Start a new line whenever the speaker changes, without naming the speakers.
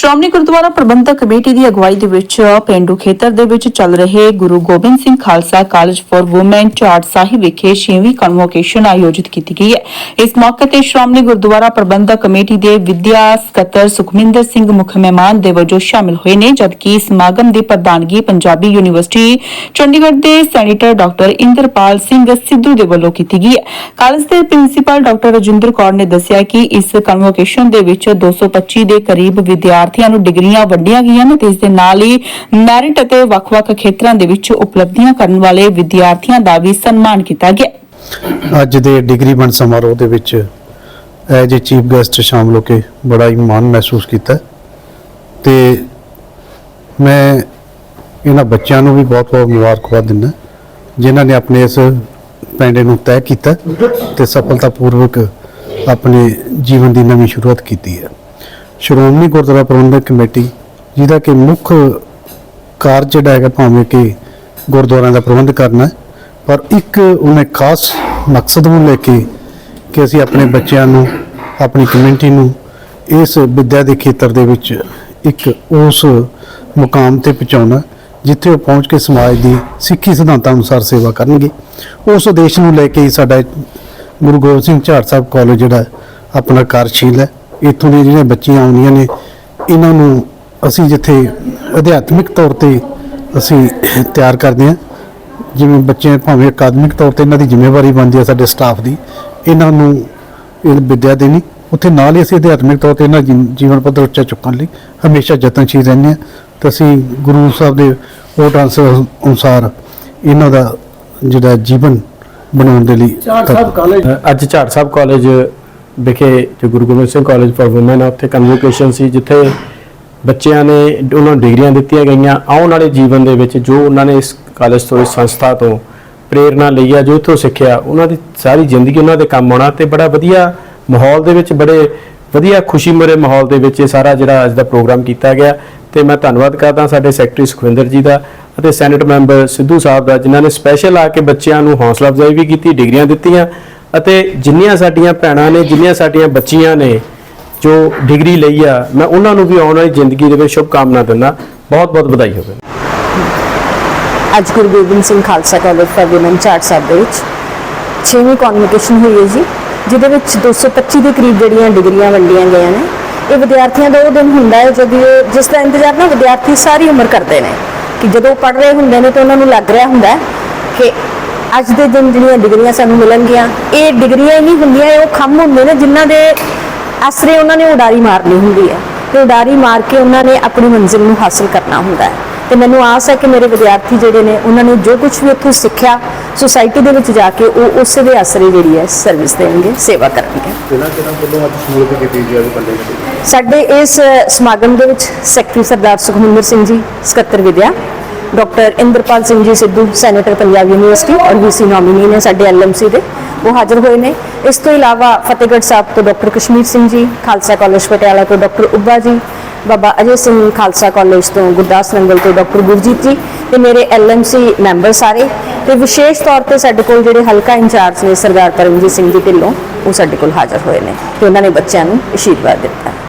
Shiromani Gurdwara Prabandhak committee ਦੀ ਅਗਵਾਈ ਦੇ ਵਿੱਚ ਪਿੰਡੂ ਖੇਤਰ ਦੇ ਵਿੱਚ ਚੱਲ ਰਹੇ Guru Gobind Singh Khalsa college for women Jhar Sahib ਵਿਖੇ 6ਵੀਂ ਕਨਵੋਕੇਸ਼ਨ ਆਯੋਜਿਤ ਕੀਤੀ ਗਈ ਹੈ। ਇਸ ਮੌਕੇ ਤੇ ਸ਼੍ਰੋਮਣੀ ਗੁਰਦੁਆਰਾ ਪ੍ਰਬੰਧਕ ਕਮੇਟੀ ਦੇ ਵਿਦਿਆ ਸਕੱਤਰ ਸੁਖਮਿੰਦਰ ਸਿੰਘ ਮੁੱਖ ਮਹਿਮਾਨ ਦੇ ਵਜੋਂ ਸ਼ਾਮਿਲ ਹੋਏ ਨੇ, ਜਦਕਿ ਸਮਾਗਮ ਦੀ ਪ੍ਰਧਾਨਗੀ ਪੰਜਾਬੀ ਯੂਨੀਵਰਸਿਟੀ ਚੰਡੀਗੜ੍ਹ ਦੇ ਸੈਨੇਟਰ ਡਾਕਟਰ ਇੰਦਰਪਾਲ ਸਿੰਘ ਸਿੱਧੂ ਦੇ ਵੱਲੋਂ ਕੀਤੀ ਗਈ ਹੈ। ਕਾਲਜ ਦੇ ਪ੍ਰਿੰਸੀਪਲ ਡਾਕਟਰ ਰਜਿੰਦਰ ਕੌਰ ਨੇ ਦੱਸਿਆ ਕਿ ਇਸ ਕਨਵੋਕੇਸ਼ਨ ਦੇ ਵਿੱਚ 225 ਦੇ ਕਰੀਬ ਵਿਦਿਆਰਥੀ ਵਿਦਿਆਰਥੀਆਂ ਨੂੰ ਡਿਗਰੀਆਂ ਵੰਡੀਆਂ ਗਈਆਂ ਨੇ ਤੇ ਇਸ ਦੇ ਨਾਲ ਹੀ ਮੈਰਿਟ ਅਤੇ ਵੱਖ-ਵੱਖ ਖੇਤਰਾਂ ਦੇ ਵਿੱਚ ਉਪਲਬਧੀਆਂ ਕਰਨ ਵਾਲੇ ਵਿਦਿਆਰਥੀਆਂ ਦਾ ਵੀ ਸਨਮਾਨ ਕੀਤਾ ਗਿਆ।
ਅੱਜ ਦੇ ਡਿਗਰੀ ਵੰਡ ਸਮਾਰੋਹ ਦੇ ਵਿੱਚ ਐਜ ਚੀਫ ਗੈਸਟ ਸ਼ਾਮਲ ਹੋ ਕੇ ਬੜਾ ਹੀ ਮਾਣ ਮਹਿਸੂਸ ਕੀਤਾ। ਤੇ ਮੈਂ ਇਹਨਾਂ ਬੱਚਿਆਂ ਨੂੰ ਵੀ ਬਹੁਤ-ਬਹੁਤ ਮੁਬਾਰਕਬਾਦ ਦਿੰਦਾ ਜਿਨ੍ਹਾਂ ਨੇ ਆਪਣੇ ਇਸ ਪੈਂਡੇ ਨੂੰ ਤੈਅ ਕੀਤਾ ਤੇ ਸਫਲਤਾਪੂਰਵਕ ਆਪਣੇ ਜੀਵਨ ਦੀ ਨਵੀਂ ਸ਼ੁਰੂਆਤ ਕੀਤੀ ਹੈ। ਸ਼੍ਰੋਮਣੀ ਗੁਰਦੁਆਰਾ ਪ੍ਰਬੰਧਕ ਕਮੇਟੀ, ਜਿਹਦਾ ਕਿ ਮੁੱਖ ਕਾਰਜ ਜਿਹੜਾ ਹੈਗਾ ਭਾਵੇਂ ਕਿ ਗੁਰਦੁਆਰਿਆਂ ਦਾ ਪ੍ਰਬੰਧ ਕਰਨਾ ਪਰ ਇੱਕ ਉਹਨੇ ਖਾਸ ਮਕਸਦ ਨੂੰ ਲੈ ਕੇ ਕਿ ਅਸੀਂ ਆਪਣੇ ਬੱਚਿਆਂ ਨੂੰ, ਆਪਣੀ ਕਮਿਊਨਿਟੀ ਨੂੰ ਇਸ ਵਿੱਦਿਆ ਦੇ ਖੇਤਰ ਦੇ ਵਿੱਚ ਇੱਕ ਉਸ ਮੁਕਾਮ ਤੇ ਪਹੁੰਚਾਉਣਾ, ਜਿੱਥੇ ਉਹ ਪਹੁੰਚ ਕੇ ਸਮਾਜ ਦੀ ਸਿੱਖੀ ਸਿਧਾਂਤਾਂ ਅਨੁਸਾਰ ਸੇਵਾ ਕਰਨਗੇ। ਉਸ ਉਦੇਸ਼ ਨੂੰ ਲੈ ਕੇ ਹੀ ਸਾਡਾ ਗੁਰੂ ਗੋਬਿੰਦ ਸਿੰਘ ਝਾੜ ਸਾਹਿਬ ਕਾਲਜ ਜਿਹੜਾ ਆਪਣਾ ਕਾਰਜਸ਼ੀਲ ਹੈ। ਇੱਥੋਂ ਦੀਆਂ ਜਿਹੜੀਆਂ ਬੱਚੀਆਂ ਆਉਂਦੀਆਂ ਨੇ ਇਹਨਾਂ ਨੂੰ ਅਸੀਂ ਜਿੱਥੇ ਅਧਿਆਤਮਿਕ ਤੌਰ ਤੇ ਅਸੀਂ ਤਿਆਰ ਕਰਦੇ ਹਾਂ ਜਿਵੇਂ ਬੱਚੇ ਭਾਵੇਂ ਅਕਾਦਮਿਕ ਤੌਰ ਤੇ ਇਹਨਾਂ ਦੀ ਜ਼ਿੰਮੇਵਾਰੀ ਬਣਦੀ ਹੈ ਸਾਡੇ ਸਟਾਫ ਦੀ ਇਹਨਾਂ ਨੂੰ ਇਹ ਵਿਦਿਆ ਦੇਣੀ ਉੱਥੇ ਨਾਲ ਹੀ ਅਸੀਂ ਅਧਿਆਤਮਿਕ ਤੌਰ ਤੇ ਇਹਨਾਂ ਜੀਵਨ ਪੱਧਰ ਉੱਚਾ ਚੁੱਕਣ ਲਈ ਹਮੇਸ਼ਾ ਯਤਨਸ਼ੀਲ ਰਹਿੰਦੇ ਹਾਂ। ਤੇ ਅਸੀਂ ਗੁਰੂ ਸਾਹਿਬ ਦੇ ਓਟ ਆਨਸਰ ਅਨੁਸਾਰ ਇਹਨਾਂ ਦਾ ਜਿਹੜਾ ਜੀਵਨ ਬਣਾਉਣ ਦੇ ਲਈ
ਅੱਜ ਝਾੜ ਸਾਹਿਬ ਕਾਲਜ ਵਿਖੇ ਜੋ Guru Gobind Singh college for women ਆ, ਉੱਥੇ ਕਨਵੋਕੇਸ਼ਨ ਸੀ, ਜਿੱਥੇ ਬੱਚਿਆਂ ਨੇ ਉਹਨਾਂ ਨੂੰ ਡਿਗਰੀਆਂ ਦਿੱਤੀਆਂ ਗਈਆਂ, ਆਉਣ ਵਾਲੇ ਜੀਵਨ ਦੇ ਵਿੱਚ ਜੋ ਉਹਨਾਂ ਨੇ ਇਸ ਕਾਲਜ ਤੋਂ, ਇਸ ਸੰਸਥਾ ਤੋਂ ਪ੍ਰੇਰਣਾ ਲਈ ਆ, ਜੋ ਇੱਥੋਂ ਸਿੱਖਿਆ, ਉਹਨਾਂ ਦੀ ਸਾਰੀ ਜ਼ਿੰਦਗੀ ਉਹਨਾਂ ਦੇ ਕੰਮ ਆਉਣਾ ਤੇ ਬੜਾ ਵਧੀਆ ਮਾਹੌਲ ਦੇ ਵਿੱਚ, ਬੜੇ ਵਧੀਆ ਖੁਸ਼ੀ ਭਰੇ ਮਾਹੌਲ ਦੇ ਵਿੱਚ ਇਹ ਸਾਰਾ ਜਿਹੜਾ ਅੱਜ ਦਾ ਪ੍ਰੋਗਰਾਮ ਕੀਤਾ ਗਿਆ। ਤੇ ਮੈਂ ਧੰਨਵਾਦ ਕਰਦਾ ਸਾਡੇ ਸੈਕਟਰੀ ਸੁਖਵਿੰਦਰ ਜੀ ਦਾ ਅਤੇ ਸੈਨੇਟ ਮੈਂਬਰ ਸਿੱਧੂ ਸਾਹਿਬ ਦਾ, ਜਿਨ੍ਹਾਂ ਨੇ ਸਪੈਸ਼ਲ ਆ ਕੇ ਬੱਚਿਆਂ ਨੂੰ ਹੌਸਲਾ ਅਫਜ਼ਾਈ ਵੀ ਕੀਤੀ, ਡਿਗਰੀਆਂ ਦਿੱਤੀਆਂ। ਅਤੇ ਜਿੰਨੀਆਂ ਸਾਡੀਆਂ ਭੈਣਾਂ ਨੇ, ਜਿੰਨੀਆਂ ਸਾਡੀਆਂ ਬੱਚੀਆਂ ਨੇ ਜੋ ਡਿਗਰੀ ਲਈ ਆ, ਮੈਂ ਉਹਨਾਂ ਨੂੰ ਵੀ ਆਉਣ ਵਾਲੀ ਜ਼ਿੰਦਗੀ ਦੇ ਵਿੱਚ ਸ਼ੁਭ ਕਾਮਨਾ ਦਿੰਦਾ। ਬਹੁਤ ਬਹੁਤ ਵਧਾਈ ਹੋਵੇ।
ਅੱਜ Guru Gobind Singh Khalsa college for women chart ਸਾਹਿਬ ਦੇ ਵਿੱਚ 6ਵੀਂ ਕਨਵੋਕੇਸ਼ਨ ਹੋਈ ਹੈ ਜੀ, ਜਿਹਦੇ ਵਿੱਚ 225 ਦੇ ਕਰੀਬ ਜਿਹੜੀਆਂ ਡਿਗਰੀਆਂ ਵੰਡੀਆਂ ਗਈਆਂ ਨੇ, ਇਹ ਵਿਦਿਆਰਥੀਆਂ ਦਾ ਉਹ ਦਿਨ ਹੁੰਦਾ ਹੈ ਜਦੋਂ ਇਹ ਜਿਸ ਦਾ ਇੰਤਜ਼ਾਰ ਨਾ ਵਿਦਿਆਰਥੀ ਸਾਰੀ ਉਮਰ ਕਰਦੇ ਨੇ, ਕਿ ਜਦੋਂ ਪੜ੍ਹ ਰਹੇ ਹੁੰਦੇ ਨੇ ਤਾਂ ਉਹਨਾਂ ਨੂੰ ਲੱਗ ਰਿਹਾ ਹੁੰਦਾ ਕਿ ਅੱਜ ਦੇ ਦਿਨ ਜਿਹੜੀਆਂ ਡਿਗਰੀਆਂ ਸਾਨੂੰ ਮਿਲਣਗੀਆਂ ਇਹ ਡਿਗਰੀਆਂ ਹੀ ਨਹੀਂ ਹੁੰਦੀਆਂ ਇਹ ਉਹ ਖੰਭ ਹੁੰਦੇ ਨੇ ਜਿਨ੍ਹਾਂ ਦੇ ਆਸਰੇ ਉਹਨਾਂ ਨੇ ਉਡਾਰੀ ਮਾਰਨੀ ਹੁੰਦੀ ਹੈ। ਤੇ ਉਡਾਰੀ ਮਾਰ ਕੇ ਉਹਨਾਂ ਨੇ ਆਪਣੀ ਮੰਜ਼ਿਲ ਨੂੰ ਹਾਸਲ ਕਰਨਾ ਹੁੰਦਾ ਹੈ। ਤੇ ਮੈਨੂੰ ਆਸ ਹੈ ਕਿ ਮੇਰੇ ਵਿਦਿਆਰਥੀ ਜਿਹੜੇ ਨੇ ਉਹਨਾਂ ਨੇ ਜੋ ਕੁਝ ਵੀ ਇੱਥੋਂ ਸਿੱਖਿਆ ਸੁਸਾਇਟੀ ਦੇ ਵਿੱਚ ਜਾ ਕੇ ਉਹ ਉਸੇ ਦੇ ਆਸਰੇ ਜਿਹੜੀ ਹੈ ਸਰਵਿਸ ਦੇਣਗੇ ਸੇਵਾ ਕਰਨਗੇ। ਸਾਡੇ ਇਸ ਸਮਾਗਮ ਦੇ ਵਿੱਚ ਸੈਕਟਰੀ ਸਰਦਾਰ ਸੁਖਮਿੰਦਰ ਸਿੰਘ ਜੀ ਸਕੱਤਰ ਵਿਦਿਆ। Doctor Inderpal Singh G Sidhu, senator Punjab university ਔਰ ਵੀਸੀ ਨੋਮਿਨੀ ਨੇ ਸਾਡੇ ਐਲਐਮਸੀ ਦੇ। ਉਹ ਹਾਜ਼ਰ ਹੋਏ ਨੇ। ਇਸ ਤੋਂ ਇਲਾਵਾ ਫਤਿਹਗੜ੍ਹ ਸਾਹਿਬ ਤੋਂ ਡਾਕਟਰ ਕਸ਼ਮੀਰ ਸਿੰਘ ਜੀ, ਖਾਲਸਾ ਕਾਲਜ ਪਟਿਆਲਾ ਤੋਂ ਡਾਕਟਰ ਉੱਬਾ ਜੀ, ਬਾਬਾ ਅਜੇ ਸਿੰਘ ਖਾਲਸਾ ਕਾਲਜ ਤੋਂ ਗੁਰਦਾਸ ਨੰਗਲ ਤੋਂ ਡਾਕਟਰ ਗੁਰਜੀਤ ਜੀ ਤੇ ਮੇਰੇ ਐਲਐਮਸੀ ਮੈਂਬਰ ਸਾਰੇ। ਤੇ ਵਿਸ਼ੇਸ਼ ਤੌਰ ਤੇ ਸਾਡੇ ਕੋਲ ਜਿਹੜੇ ਹਲਕਾ ਇੰਚਾਰਜ ਨੇ ਸਰਦਾਰ ਪਰਮਜੀਤ ਸਿੰਘ ਜੀ ਢਿੱਲੋਂ, ਉਹ ਸਾਡੇ ਕੋਲ ਹਾਜ਼ਰ ਹੋਏ ਨੇ ਤੇ ਉਹਨਾਂ ਨੇ ਬੱਚਿਆਂ ਨੂੰ ਅਸ਼ੀਰਵਾਦ ਦਿੱਤਾ।